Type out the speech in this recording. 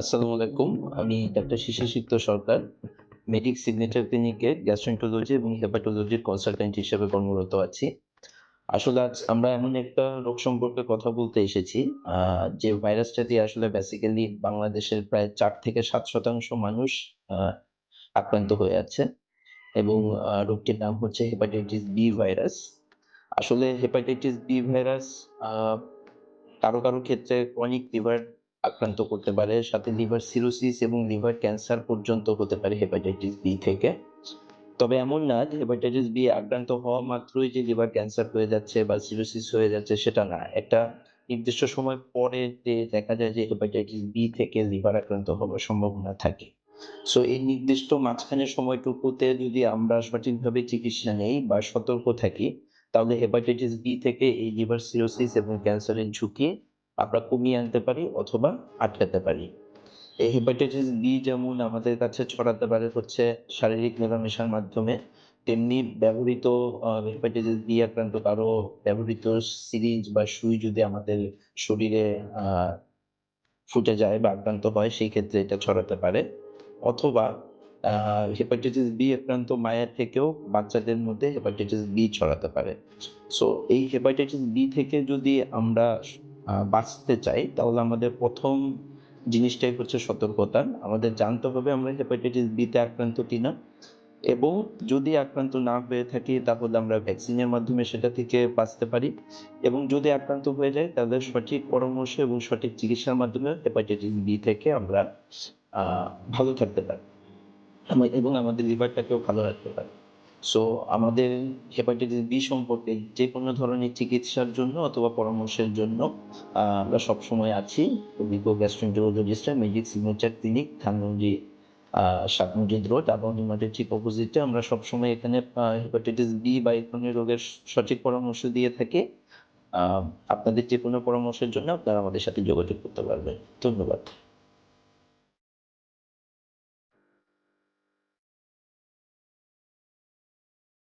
আসসালামু আলাইকুম। আমি doctor Shishirsikta Sarkar. Medic signature ক্লিনিকে গ্যাস্ট্রোএন্টারোলজি এবং হেপাটোলজির কনসালট্যান্ট হিসেবে কর্মরত আছি। আসলে আজ আমরা এমন একটা রোগ সম্পর্কে কথা বলতে এসেছি, যে ভাইরাসটা দিয়ে আসলে বেসিক্যালি বাংলাদেশের প্রায় ৪ থেকে ৭% মানুষ আক্রান্ত হয়ে আছে এবং রোগটির নাম হচ্ছে হেপাটাইটিস বি ভাইরাস। আসলে হেপাটাইটিস বি ভাইরাস কারও, কারও ক্ষেত্রে ক্রনিক লিভার আক্রান্ত করতে পারে। সাথে লিভার সিরোসিস এবং লিভার ক্যান্সার পর্যন্ত হতে পারে হেপাটাইটিস বি থেকে। তবে এমন না যে হেপাটাইটিস বি আক্রান্ত হওয়া মাত্রই যে লিভার ক্যান্সার হয়ে যাচ্ছে বা সিরোসিস হয়ে যাচ্ছে সেটা না। একটা নির্দিষ্ট সময় পরে যে দেখা যায় যে হেপাটাইটিস বি থেকে লিভার আক্রান্ত হওয়ার সম্ভাবনা থাকে। সো এই নির্দিষ্ট মাঝখানের সময়টুকুতে যদি আমরা সঠিকভাবে চিকিৎসা নেই বা সতর্ক থাকি, তাহলে হেপাটাইটিস বি থেকে এই লিভার সিরোসিস এবং ক্যান্সারের ঝুঁকি আমরা কমিয়ে আনতে পারি অথবা আটকাতে পারি। এই হেপাটাইটিস বি যেমন আমাদের কাছে ছড়াতে পারে হচ্ছে শারীরিক মেলামেশার মাধ্যমে, তেমনি ব্যবহৃত হেপাটাইটিস বি আক্রান্ত কারও ব্যবহৃত সিরিঞ্জ বা সুই যদি আমাদের শরীরে ফুটে যায় বা আক্রান্ত হয় সেই ক্ষেত্রে এটা ছড়াতে পারে। অথবা হেপাটাইটিস বি আক্রান্ত মায়ের থেকেও বাচ্চাদের মধ্যে হেপাটাইটিস বি ছড়াতে পারে। সো এই হেপাটাইটিস বি থেকে যদি আমরা বাঁচতে চাই, তাহলে আমাদের প্রথম জিনিসটাই হচ্ছে সতর্কতা। আমাদের জানতে হবে আমরা হেপাটাইটিস বি তে আক্রান্ত কিনা এবং যদি আক্রান্ত না হয়ে থাকি, তাহলে আমরা ভ্যাকসিনের মাধ্যমে সেটা থেকে বাঁচতে পারি এবং যদি আক্রান্ত হয়ে যাই, তাহলে সঠিক পরামর্শ এবং সঠিক চিকিৎসার মাধ্যমে হেপাটাইটিস বি থেকে আমরা ভালো থাকতে পারি। এবং আমাদের লিভারটাকেও ভালো রাখতে পারি। সো আমাদের হেপাটাইটিস বি সম্পর্কে যে কোনো ধরনের চিকিৎসার জন্য অথবা পরামর্শের জন্য আমরা সবসময় আছি। অভিজ্ঞ গ্যাস্ট্রোএন্টারোলজিস্টরা মেডিক সিগনেচার ক্লিনিক ধানমন্ডি মসজিদ রোড আবাহনী মাঠের ঠিক অপোজিটে আমরা সবসময় এখানে হেপাটাইটিস বি বা এই ধরনের রোগের সঠিক পরামর্শ দিয়ে থাকি। আপনাদের যে কোনো পরামর্শের জন্য আপনারা আমাদের সাথে যোগাযোগ করতে পারবেন। ধন্যবাদ।